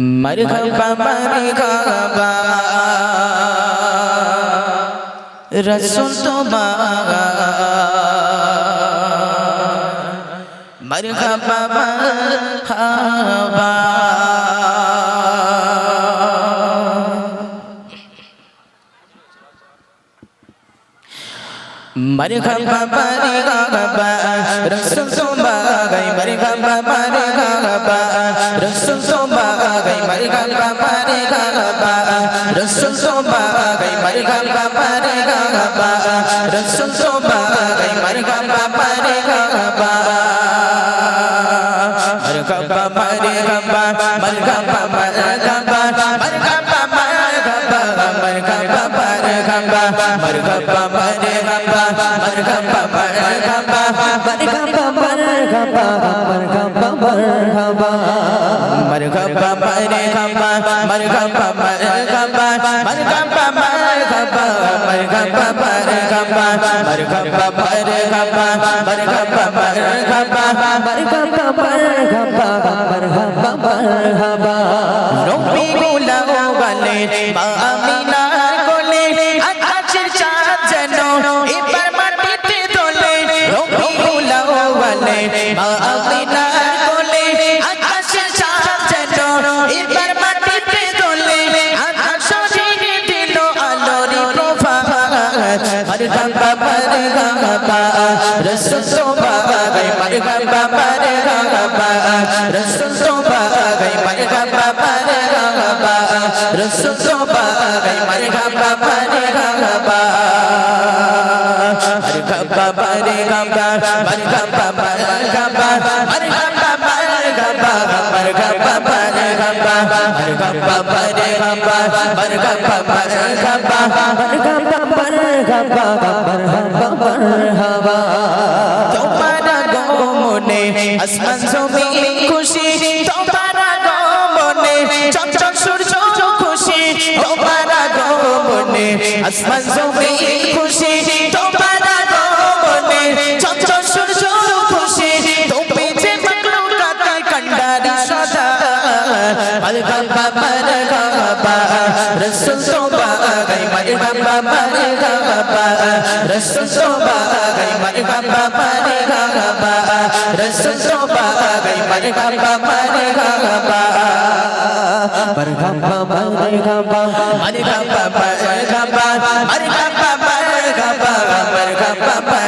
مرحبا مرحبا رسول تمہارا مرحبا مرحبا مرحبا مرحبا رسول تمہارا مرحبا مرحبا رسول রসুল সোবা গাই মার গাম বাবা রে গাবা রসুল সোবা গাই মার গাম বাবা রে গাবা মার গাম বাবা রে গাবা মার গাম বাবা রে গাবা মার গাম বাবা রে গাবা মার গাম বাবা রে গাবা মার গাম বাবা রে গাবা মার গাম বাবা রে গাবা মার গাম বাবা রে গাবা মার গাম বাবা রে গাবা مرحبا مرحبا مرحبا مرحبا مرحبا مرحبا مرحبا مرحبا مرحبا مرحبا مرحبا مرحبا مرحبا مرحبا مرحبا مرحبا ربي مولا ওয়ালে মা আমিনার কোলে আকাশের চাঁদ যেন এবার মাটিতে দোলে রবি মোলা ওয়ালে মা রসুল তো বাবা গে মার বাবা রে বাবা রসুল তো বাবা গে মার বাবা রে বাবা রসুল তো বাবা গে মার বাবা রে বাবা বাবা রে বাবা মার বাবা রে বাবা মার বাবা রে বাবা মার বাবা রে বাবা মার বাবা রে বাবা মার বাবা মরহাবা মরহাবা মরহাবা মরহাবা মরহাবা তোমারা গমনে আসমান জমিন খুশি, তোমারা গমনে চঞ্চল সূর্য খুশি, তোমারা গমনে আসমান জমিন খুশি, তোমারা গমনে চঞ্চল সূর্য খুশি, তুমি যে মখলুকাতে কন্ডারি সদা মরহাবা মরহাবা রসুল সোবাগাই মরহাবা মরহাবা রসুল সোবাগাই মরহাবা মরহাবা রসুল সোবাগাই মরহাবা মরহাবা মরহাবা মরহাবা মরহাবা মরহাবা মরহাবা মরহাবা মরহাবা মরহাবা মরহাবা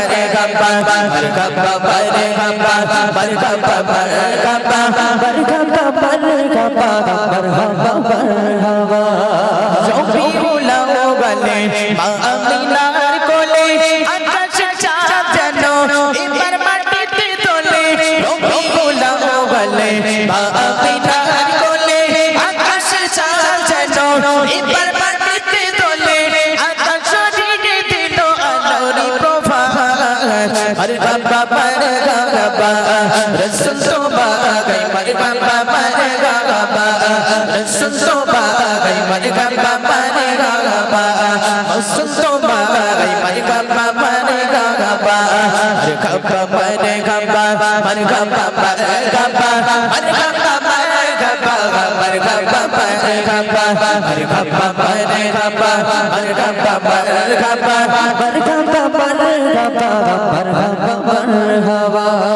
মরহাবা মরহাবা রবিউলাও সোবাগাই মরহাবা মরহাবা রসুল সোবাগাই মরহাবা মরহাবা রসুল সোবাগাই মরহাবা মরহাবা মরহাবা মরহাবা মরহাবা মরহাবা মরহাবা মরহাবা মরহাবা মরহাবা মরহাবা মরহাবা মরহাবা এলে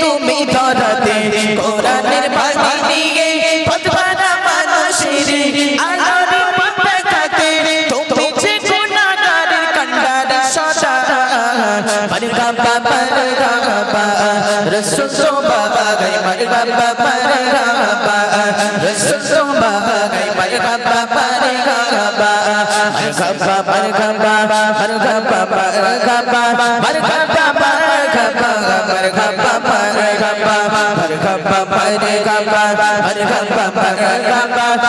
তুমি ধরাতে কোরআনের ভাষা দিয়ে ফতবানা মানুষের আলোর পতাকাতে তুমি যে গুণাগারের কান্ডার সদা মরগা বাবা বাবা রসুল তো বাবা গাই মরগা বাবা বাবা রসুল তো বাবা গাই মরগা বাবা বাবা মরগা বাবা মরগা বাবা মরগা বাবা মরগা